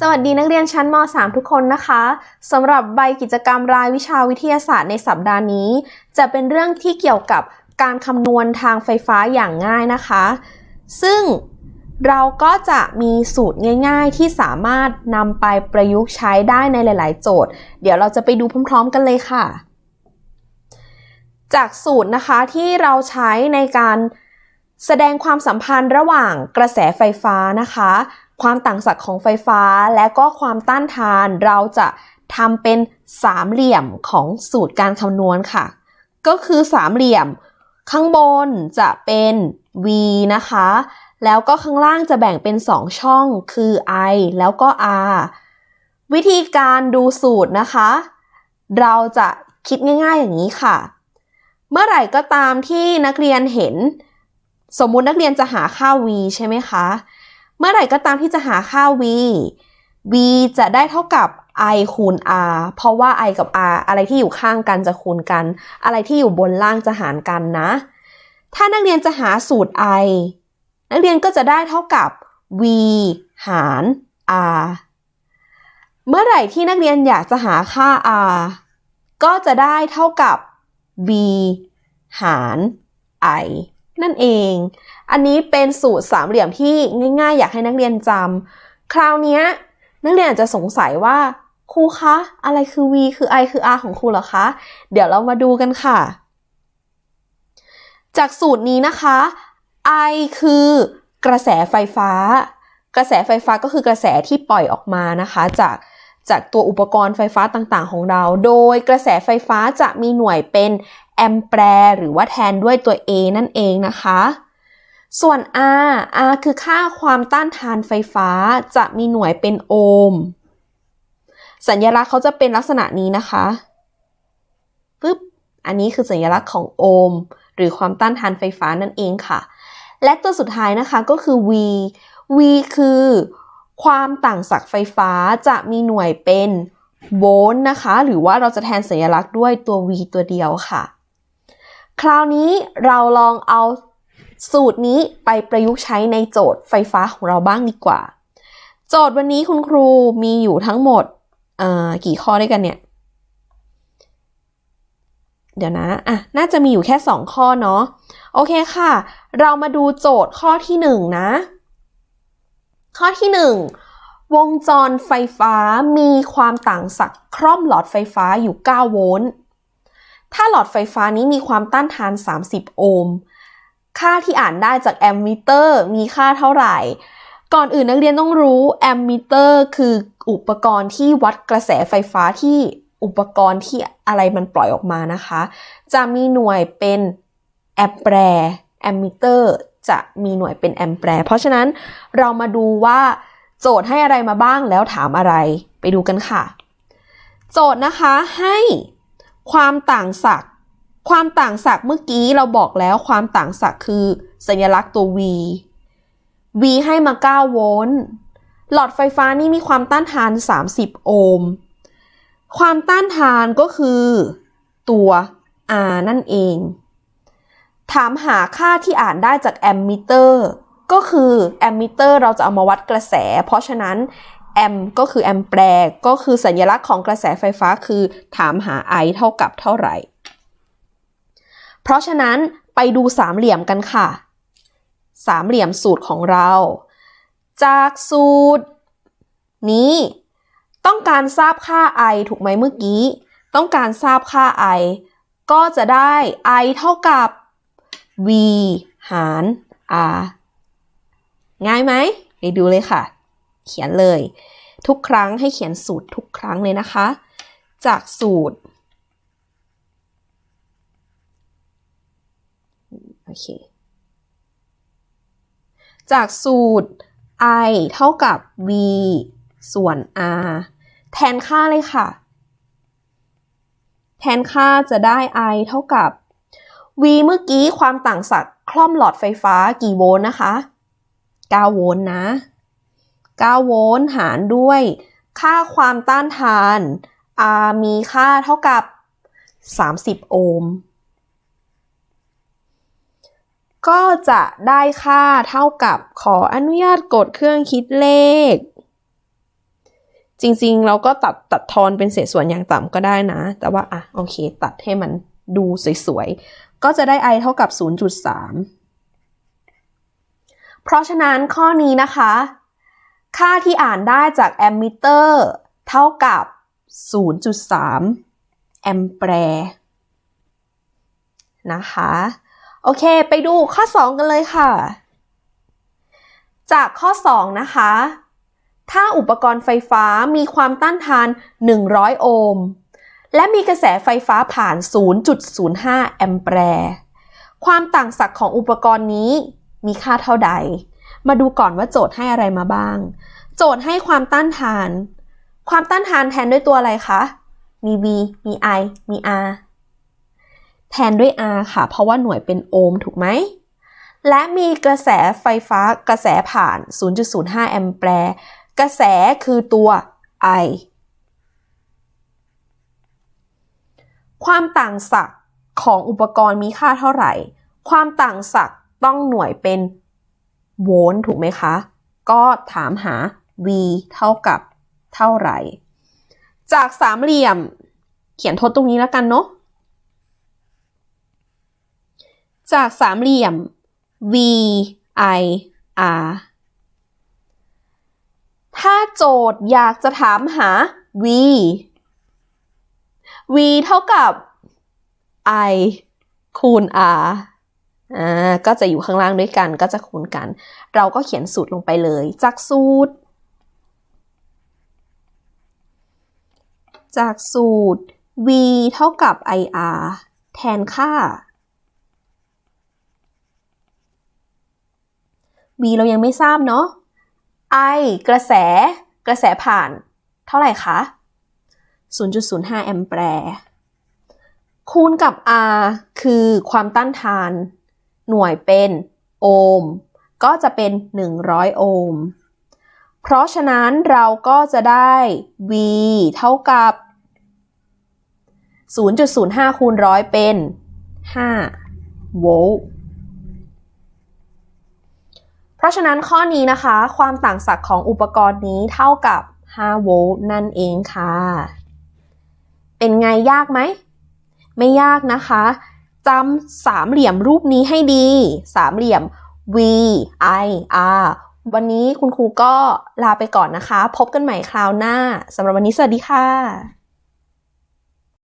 สวัสดีนักเรียนชั้นม .3 ทุกคนนะคะสำหรับใบกิจกรรมรายวิชาวิทยาศาสตร์ในสัปดาห์นี้ จะเป็นเรื่องที่เกี่ยวกับการคำนวณทางไฟฟ้าอย่างง่ายนะคะ ซึ่งเราก็จะมีสูตรง่ายๆ ที่สามารถนำไปประยุกต์ใช้ได้ในหลายๆ โจทย์ เดี๋ยวเราจะไปดูพร้อมๆ กันเลยค่ะ จากสูตรนะคะที่เราใช้ในการแสดงความสัมพันธ์ระหว่างกระแสไฟฟ้านะคะ ความต่างศักย์ของไฟฟ้าและก็ความต้านทานเราจะทำเป็นสามเหลี่ยมของสูตรการคำนวณค่ะ ก็คือสามเหลี่ยม ข้างบนจะเป็น v นะคะ แล้วก็ข้างล่างจะแบ่งเป็น 2 ช่องคือ i แล้วก็ r วิธีการดูสูตรนะคะ เราจะคิดง่าย ๆ อย่างนี้ค่ะ เมื่อไหร่ก็ตามที่นักเรียนเห็น สมมุตินักเรียนจะหาค่า v ใช่ไหมคะ เมื่อไหร่ก็ตามที่จะหาค่า v v จะได้เท่ากับ i คูณ r เพราะว่า i กับ r อะไรที่อยู่ข้างกันจะคูณกัน อะไรที่อยู่บนล่างจะหารกันนะ ถ้านักเรียนจะหาสูตร i นักเรียนก็จะได้เท่ากับ v หาร r เมื่อไหร่ที่นักเรียนอยากจะหาค่า r ก็จะได้เท่ากับ v หาร i นั่นเอง อันนี้เป็นสูตรสามเหลี่ยมที่ง่ายๆ อยากให้นักเรียนจำคราวนี้นักเรียนอาจจะสงสัยว่าครูคะ อะไรคือ v คือ i คือ r ของครูเหรอคะ เดี๋ยวเรามาดูกันค่ะ จากสูตรนี้นะคะ i คือกระแสไฟฟ้า กระแสไฟฟ้าก็คือกระแสที่ปล่อยออกมานะคะ จากจากตัวอุปกรณ์ไฟฟ้าต่างๆ ของเรา โดยกระแสไฟฟ้าจะมีหน่วยเป็น แอมแปร์หรือว่าแทนด้วยตัว A นั่นเองนะคะ ส่วน R R คือค่าความต้านทานไฟฟ้าจะมีหน่วยเป็นโอห์มสัญลักษณ์เขาจะเป็นลักษณะนี้นะคะปึ๊บอันนี้คือสัญลักษณ์ของโอห์มหรือความต้านทานไฟฟ้านั่นเองค่ะ และตัวสุดท้ายนะคะก็คือ V V คือ ความต่างศักย์ไฟฟ้าจะมีหน่วยเป็นโวลต์นะคะ หรือว่าเราจะแทนสัญลักษณ์ด้วยตัว V ตัวเดียวค่ะ คราวนี้เราลองเอาสูตรนี้ไปประยุกต์ใช้ในโจทย์ไฟฟ้าของเราบ้างดีกว่า โจทย์วันนี้คุณครูมีอยู่ทั้งหมดกี่ข้อด้วยกันเนี่ย เดี๋ยวนะอะน่าจะมีอยู่แค่ 2 ข้อเนาะโอเคค่ะ เรามาดูโจทย์ข้อที่ 1 นะ ข้อที่ 1 วงจรไฟฟ้ามีความต่างศักย์คร่อมหลอดไฟฟ้าอยู่ 9 โวลต์ ถ้าหลอดไฟฟ้านี้มีความต้านทาน 30 โอห์ม ค่าที่อ่านได้จากแอมมิเตอร์มีค่าเท่าไหร่ ก่อนอื่นนักเรียนต้องรู้แอมมิเตอร์คืออุปกรณ์ที่วัดกระแสไฟฟ้าที่อุปกรณ์ที่อะไรมันปล่อยออกมานะคะ จะมีหน่วยเป็นแอมแปร์แอมมิเตอร์จะมีหน่วยเป็นแอมแปร์เพราะฉะนั้นเรามาดูว่าโจทย์ให้อะไรมาบ้างแล้วถามอะไร ไปดูกันค่ะ โจทย์นะคะให้ ความต่างศักย์ความต่างศักย์เมื่อกี้เราบอกแล้วความต่างศักย์คือ สัญลักษณ์ตัว v v ให้มา 9 โวลต์ หลอดไฟฟ้านี่มีความต้านทาน 30 โอห์ม ความต้านทานก็คือตัว R นั่นเอง ถามหาค่าที่อ่านได้จากแอมมิเตอร์ ก็คือแอมมิเตอร์เราจะเอามาวัดกระแส เพราะฉะนั้น แอมก็คือแอมแปร์ก็คือสัญลักษณ์ของกระแสไฟฟ้าคือถามหา I เท่ากับเท่าไหร่ เพราะฉะนั้นไปดูสามเหลี่ยมกันค่ะ สามเหลี่ยมสูตรของเรา จากสูตร นี้ ต้องการทราบค่า i ถูกไหมเมื่อกี้ ต้องการทราบค่า i ก็จะได้ i เท่ากับ v หาร r ง่ายไหม ไปดูเลยค่ะ เขียนเลย ทุกครั้งให้เขียนสูตรทุกครั้งเลยนะคะ จากสูตรโอเคจากสูตร i เท่ากับ v ส่วน r แทนค่าเลยค่ะ แทนค่าจะได้ i เท่ากับ v เมื่อกี้ความต่างศักย์คล่อมหลอดไฟฟ้ากี่โวลต์นะคะ 9 โวลต์นะ 9 โวลต์หารด้วย ค่าความต้านทาน R มีค่าเท่ากับ 30 โอห์ม ก็จะได้ค่าเท่ากับขออนุญาตกดเครื่องคิดเลข จริงๆ เราก็ตัดตัดทอนเป็นเศษส่วนอย่างต่ำก็ได้นะ แต่ว่าอะโอเค ตัดให้มันดูสวยๆ ก็จะได้ i เท่ากับ 0.3 เพราะฉะนั้นข้อนี้นะคะ ค่าที่อ่านได้จากแอมมิเตอร์เท่ากับ 0.3 แอมแปร์ นะคะ โอเค ไปดูข้อ 2 กันเลยค่ะ จากข้อ 2 นะคะ ถ้าอุปกรณ์ไฟฟ้ามีความต้านทาน 100 โอห์ม และมีกระแสไฟฟ้าผ่าน 0.05 แอมแปร์ ความต่างศักย์ของอุปกรณ์นี้มีค่าเท่าใด มาดูก่อนว่าโจทย์ให้อะไรมาบ้าง โจทย์ให้ความต้านทาน ความต้านทานแทนด้วยตัวอะไรคะ มี V มี I มี R แทนด้วย R ค่ะ เพราะว่าหน่วยเป็นโอห์มถูกไหม และมีกระแสไฟฟ้ากระแสผ่าน 0.05 แอมแปร์กระแสคือตัว I ความต่างศักย์ของอุปกรณ์มีค่าเท่าไหร่ ความต่างศักย์ต้องหน่วยเป็น โวลต์ถูกไหมคะ ก็ถามหา V เท่ากับเท่าไหร่ จากสามเหลี่ยมเขียนทดตรงนี้แล้วกันเนาะ จากสามเหลี่ยม V I R ถ้าโจทย์อยากจะถามหา V v เท่ากับ i คูณ r อ่าก็จะอยู่ข้างล่างด้วยกันก็จะคูณกัน เราก็เขียนสูตรลงไปเลย จากสูตร จากสูตร v เท่ากับ ir แทนค่า v เรายังไม่ทราบเนาะ i กระแส กระแสผ่าน เท่าไหร่คะ 0.05 แอมแปร์ คูณกับ R คือความต้านทาน หน่วยเป็นโอห์มก็จะเป็น 100 โอห์ม เพราะฉะนั้นเราก็จะได้ V เท่ากับ 0.05 คูณร้อยเป็น 5 โวลต์ เพราะฉะนั้นข้อนี้นะคะ ความต่างศักย์ของอุปกรณ์นี้เท่ากับ 5 โวลต์นั่นเองค่ะ เป็นไงยากไหม ไม่ยากนะคะ จำสามเหลี่ยมรูปนี้ให้ดี สามเหลี่ยม V I R วันนี้คุณครูก็ลาไปก่อนนะคะ พบกันใหม่คราวหน้าสำหรับวันนี้สวัสดีค่ะ